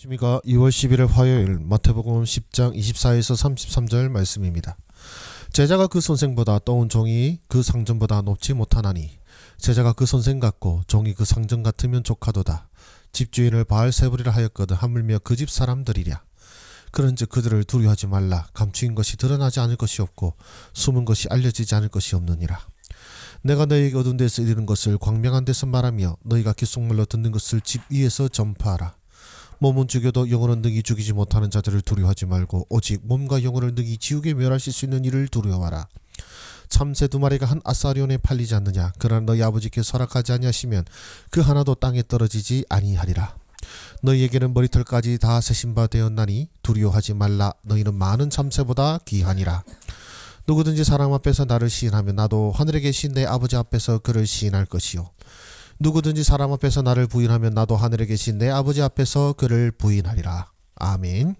안녕하십니까 2월 11일 화요일 마태복음 10장 24에서 33절 말씀입니다. 제자가 그 선생보다 떠온 종이 그 상전보다 높지 못하나니 제자가 그 선생 같고 종이 그 상전 같으면 족하도다. 집주인을 바알 세부리라 하였거든 하물며 그 집 사람들이랴. 그런즉 그들을 두려워하지 말라. 감추인 것이 드러나지 않을 것이 없고 숨은 것이 알려지지 않을 것이 없느니라. 내가 너희에게 어두운 데서 이르는 것을 광명한 데서 말하며 너희가 귓속말로 듣는 것을 집 위에서 전파하라. 몸은 죽여도 영혼은 능히 죽이지 못하는 자들을 두려워하지 말고 오직 몸과 영혼을 능히 지옥에 멸하실 수 있는 이를 두려워하라. 참새 두 마리가 한 아사리온에 팔리지 않느냐 그러나 너희 아버지께서 허락하지 아니하시면 그 하나도 땅에 떨어지지 아니하리라. 너희에게는 머리털까지 다 세신 바 되었나니 두려워하지 말라 너희는 많은 참새보다 귀하니라. 누구든지 사람 앞에서 나를 시인하면 나도 하늘에 계신 내 아버지 앞에서 그를 시인할 것이요 누구든지 사람 앞에서 나를 부인하면 나도 하늘에 계신 내 아버지 앞에서 그를 부인하리라. 아멘.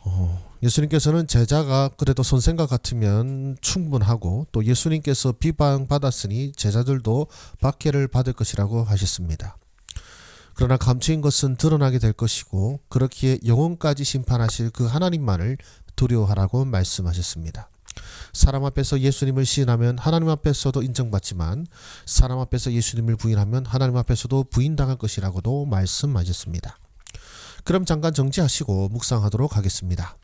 어, 예수님께서는 제자가 그래도 선생과 같으면 충분하고 또 예수님께서 비방받았으니 제자들도 박해를 받을 것이라고 하셨습니다. 그러나 감추인 것은 드러나게 될 것이고 그렇기에 영혼까지 심판하실 그 하나님만을 두려워하라고 말씀하셨습니다. 사람 앞에서 예수님을 시인하면 하나님 앞에서도 인정받지만 사람 앞에서 예수님을 부인하면 하나님 앞에서도 부인당할 것이라고도 말씀하셨습니다. 그럼 잠깐 정지하시고 묵상하도록 하겠습니다.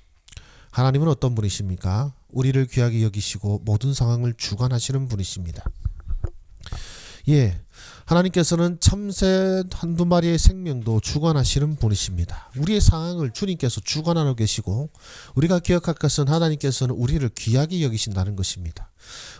하나님은 어떤 분이십니까? 우리를 귀하게 여기시고 모든 상황을 주관하시는 분이십니다. 예, 하나님께서는 참새 한두 마리의 생명도 주관하시는 분이십니다. 우리의 상황을 주님께서 주관하고 계시고 우리가 기억할 것은 하나님께서는 우리를 귀하게 여기신다는 것입니다.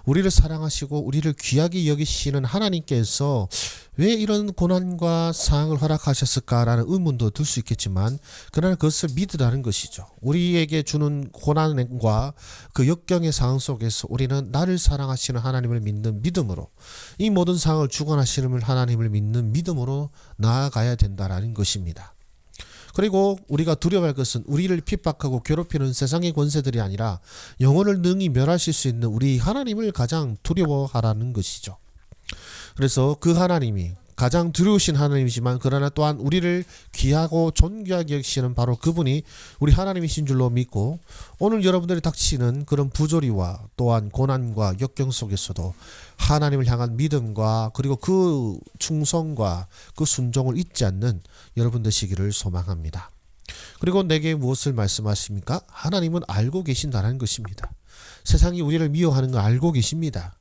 우리를 사랑하시고 우리를 귀하게 여기시는 하나님께서 왜 이런 고난과 상황을 허락하셨을까라는 의문도 들 수 있겠지만 그러나 그것을 믿으라는 것이죠. 우리에게 주는 고난과 그 역경의 상황 속에서 우리는 나를 사랑하시는 하나님을 믿는 믿음으로 이 모든 상황을 주관하 시는 하나님을 믿는 믿음으로 나아가야 된다라는 것입니다. 그리고 우리가 두려워할 것은 우리를 핍박하고 괴롭히는 세상의 권세들이 아니라 영혼을 능히 멸하실 수 있는 우리 하나님을 가장 두려워하라는 것이죠. 그래서 그 하나님이 가장 두려우신 하나님이지만 그러나 또한 우리를 귀하고 존귀하게 여기시는 바로 그분이 우리 하나님이신 줄로 믿고 오늘 여러분들이 닥치는 그런 부조리와 또한 고난과 역경 속에서도 하나님을 향한 믿음과 그리고 그 충성과 그 순종을 잊지 않는 여러분 되시기를 소망합니다. 그리고 내게 무엇을 말씀하십니까? 하나님은 알고 계신다는 것입니다. 세상이 우리를 미워하는 걸 알고 계십니다.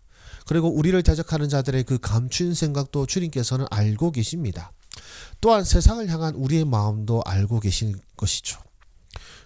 그리고 우리를 대적하는 자들의 그 감춘 생각도 주님께서는 알고 계십니다. 또한 세상을 향한 우리의 마음도 알고 계신 것이죠.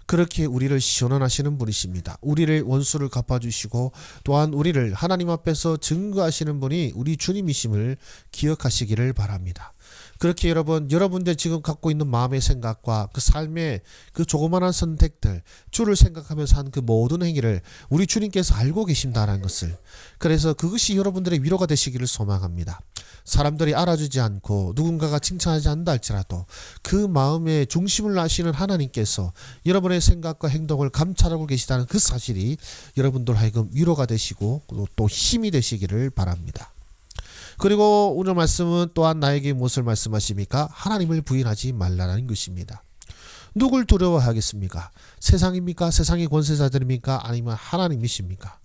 그렇게 우리를 시원하시는 분이십니다. 우리를 원수를 갚아주시고 또한 우리를 하나님 앞에서 증거하시는 분이 우리 주님이심을 기억하시기를 바랍니다. 그렇게 여러분, 여러분들 지금 갖고 있는 마음의 생각과 그 삶의 그 조그마한 선택들, 주를 생각하면서 한 그 모든 행위를 우리 주님께서 알고 계신다는 것을. 그래서 그것이 여러분들의 위로가 되시기를 소망합니다. 사람들이 알아주지 않고 누군가가 칭찬하지 않는다 할지라도 그 마음의 중심을 아시는 하나님께서 여러분의 생각과 행동을 감찰하고 계시다는 그 사실이 여러분들 하여금 위로가 되시고 또 힘이 되시기를 바랍니다. 그리고 오늘 말씀은 또한 나에게 무엇을 말씀하십니까? 하나님을 부인하지 말라는 것입니다. 누굴 두려워하겠습니까? 세상입니까? 세상의 권세자들입니까? 아니면 하나님이십니까?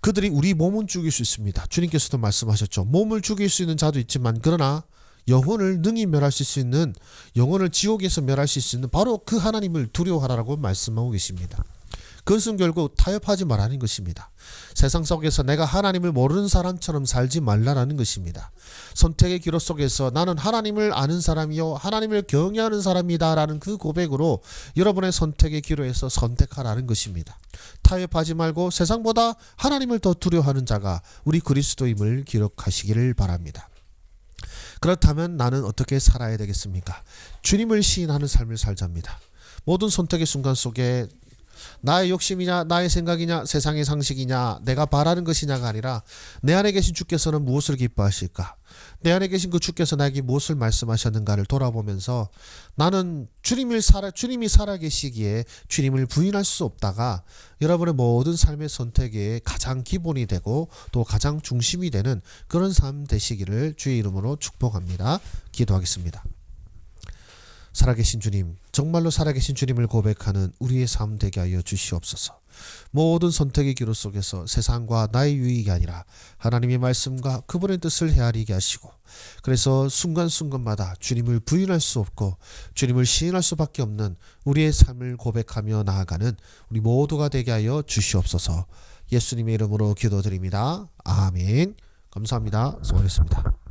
그들이 우리 몸은 죽일 수 있습니다. 주님께서도 말씀하셨죠. 몸을 죽일 수 있는 자도 있지만 그러나 영혼을 능히 멸하실 수 있는 영혼을 지옥에서 멸하실 수 있는 바로 그 하나님을 두려워하라고 말씀하고 계십니다. 그것은 결국 타협하지 말라는 것입니다. 세상 속에서 내가 하나님을 모르는 사람처럼 살지 말라라는 것입니다. 선택의 기로 속에서 나는 하나님을 아는 사람이요 하나님을 경외하는 사람이다라는 그 고백으로 여러분의 선택의 기로에서 선택하라는 것입니다. 타협하지 말고 세상보다 하나님을 더 두려워하는 자가 우리 그리스도임을 기록하시기를 바랍니다. 그렇다면 나는 어떻게 살아야 되겠습니까? 주님을 시인하는 삶을 살자입니다. 모든 선택의 순간 속에 나의 욕심이냐 나의 생각이냐 세상의 상식이냐 내가 바라는 것이냐가 아니라 내 안에 계신 주께서는 무엇을 기뻐하실까 내 안에 계신 그 주께서 나에게 무엇을 말씀하셨는가를 돌아보면서 나는 주님을 살아 주님이 살아 계시기에 주님을 부인할 수 없다가 여러분의 모든 삶의 선택의 가장 기본이 되고 또 가장 중심이 되는 그런 삶 되시기를 주의 이름으로 축복합니다. 기도하겠습니다. 살아계신 주님, 정말로 살아계신 주님을 고백하는 우리의 삶 되게 하여 주시옵소서. 모든 선택의 기로 속에서 세상과 나의 유익이 아니라 하나님의 말씀과 그분의 뜻을 헤아리게 하시고 그래서 순간순간마다 주님을 부인할 수 없고 주님을 시인할 수밖에 없는 우리의 삶을 고백하며 나아가는 우리 모두가 되게 하여 주시옵소서. 예수님의 이름으로 기도드립니다. 아멘. 감사합니다. 수고하셨습니다.